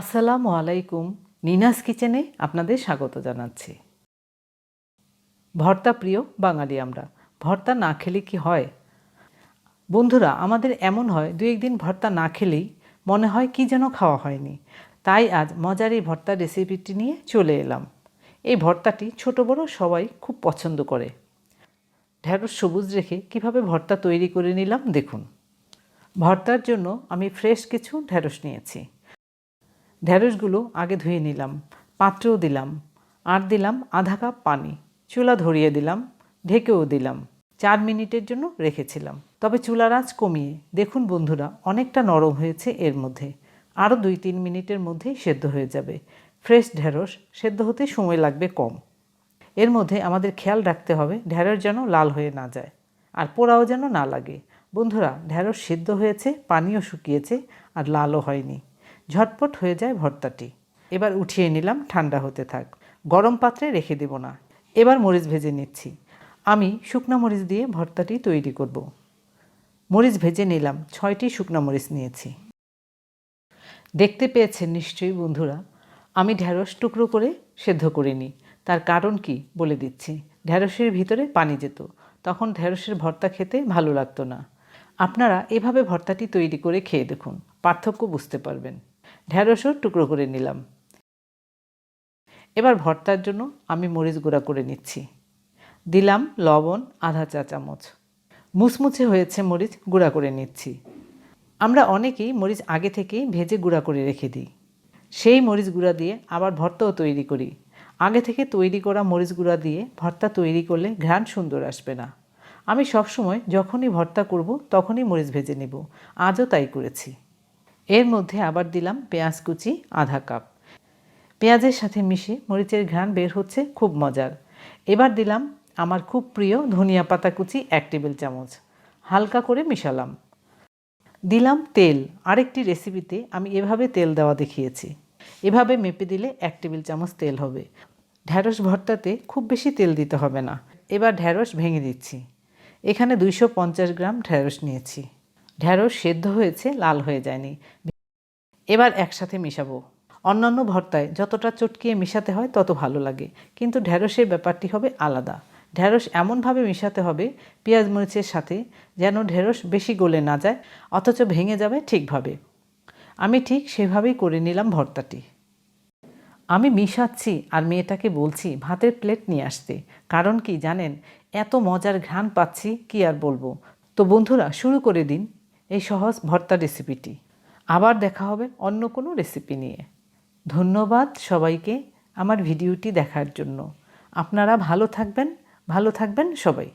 আসসালামু আলাইকুম, নিনাস কিচেনে আপনাদের স্বাগত জানাচ্ছি। ভর্তা প্রিয় বাঙালি আমরা, ভর্তা না খেলে কি হয়? বন্ধুরা, আমাদের এমন হয়, দু একদিন ভর্তা না খেলেই মনে হয় কি যেন খাওয়া হয়নি। তাই আজ মজার এই ভর্তা রেসিপিটি নিয়ে চলে এলাম। এই ভর্তাটি ছোট বড় সবাই খুব পছন্দ করে। ঢেঁড়স সবুজ রেখে কীভাবে ভর্তা তৈরি করে নিলাম দেখুন। ভর্তার জন্য আমি ফ্রেশ কিছু ঢেঁড়স নিয়েছি। ঢেঁড়সগুলো আগে ধুয়ে নিলাম, পাত্রেও দিলাম। আর দিলাম আধা কাপ পানি। চুলা ধরিয়ে দিলাম, ঢেকেও দিলাম। চার মিনিটের জন্য রেখেছিলাম। তবে চুলার আঁচ কমিয়ে, দেখুন বন্ধুরা, অনেকটা নরম হয়েছে এর মধ্যে। আরও দুই তিন মিনিটের মধ্যেই সেদ্ধ হয়ে যাবে। ফ্রেশ ঢেঁড়স, সেদ্ধ হতে সময় লাগবে কম। এর মধ্যে আমাদের খেয়াল রাখতে হবে, ঢেঁড়স যেন লাল হয়ে না যায়। আর পোড়াও যেন না লাগে। বন্ধুরা, ঢেঁড়স সিদ্ধ হয়েছে, পানিও শুকিয়েছে, আর লালও হয়নি। ঝটপট হয়ে যায় ভর্তাটি। এবার উঠিয়ে নিলাম, ঠান্ডা হতে থাক। গরম পাত্রে রেখে দেব না। এবার মরিচ ভেজে নিচ্ছি। আমি শুকনা মরিচ দিয়ে ভর্তাটি তৈরি করব। মরিচ ভেজে নিলাম, ছয়টি শুকনা মরিচ নিয়েছি। দেখতে পেয়েছেন নিশ্চয়ই বন্ধুরা, আমি ঢ্যাঁড়স টুকরো করে সেদ্ধ করিনি। তার কারণ কি বলে দিচ্ছি। ঢ্যাঁড়সের ভিতরে পানি যেত, তখন ঢ্যাঁড়সের ভর্তা খেতে ভালো লাগতো না। আপনারা এভাবে ভর্তাটি তৈরি করে খেয়ে দেখুন, পার্থক্য বুঝতে পারবেন। ঢ্যাঁড়সও টুকরো করে নিলাম। এবার ভর্তার জন্য আমি মরিচ গুঁড়া করে নিচ্ছি। দিলাম লবণ, আধা চা চামচ। মুচমুচে হয়েছে মরিচ গুঁড়া করে নিচ্ছি। আমরা অনেকেই মরিচ আগে থেকেই ভেজে গুঁড়া করে রেখে দিই। সেই মরিচ গুঁড়া দিয়ে আবার ভর্তাও তৈরি করি। আগে থেকে তৈরি করা মরিচ গুঁড়া দিয়ে ভর্তা তৈরি করলে ঘ্রাণ সুন্দর আসবে না। আমি সবসময় যখনই ভর্তা করব তখনই মরিচ ভেজে নেব। আজও তাই করেছি। এর মধ্যে আবার দিলাম পেঁয়াজ কুচি, আধা কাপ। পেঁয়াজের সাথে মিশে মরিচের ঘ্রাণ বের হচ্ছে, খুব মজার। এবার দিলাম আমার খুব প্রিয় ধনিয়া পাতা কুচি এক টেবিল চামচ। হালকা করে মিশালাম। দিলাম তেল। আরেকটি রেসিপিতে আমি এভাবে তেল দেওয়া দেখিয়েছি। এভাবে মেপে দিলে এক টেবিল চামচ তেল হবে। ঢ্যাঁড়স ভর্তাতে খুব বেশি তেল দিতে হবে না। এবার ঢ্যাঁড়স ভেঙে দিচ্ছি। এখানে দুইশো পঞ্চাশ গ্রাম ঢ্যাঁড়স নিয়েছি। ঢ্যাঁড়স সেদ্ধ হয়েছে, লাল হয়ে যায়নি। এবার একসাথে মিশাবো। অন্যান্য ভর্তায় যতটা চটকিয়ে মিশাতে হয় তত ভালো লাগে। কিন্তু ঢ্যাঁড়সের ব্যাপারটি হবে আলাদা। ঢ্যাঁড়স এমনভাবে মিশাতে হবে পেঁয়াজ মরিচের সাথে যেন ঢ্যাঁড়স বেশি গলে না যায়, অথচ ভেঙে যাবে ঠিকভাবে। আমি ঠিক সেভাবেই করে নিলাম ভর্তাটি। আমি মিশাচ্ছি আর মেয়েটাকে বলছি, ভাতের প্লেট নিয়ে আসতে। কারণ কি জানেন, এত মজার ঘ্রাণ পাচ্ছি, কি আর বলব? তো বন্ধুরা, শুরু করে দিন। এই সহজ ভর্তা রেসিপিটি আবার দেখা হবে অন্য কোনো রেসিপি নিয়ে। ধন্যবাদ সবাইকে আমার ভিডিওটি দেখার জন্য। আপনারা ভালো থাকবেন ভালো থাকবেন সবাই।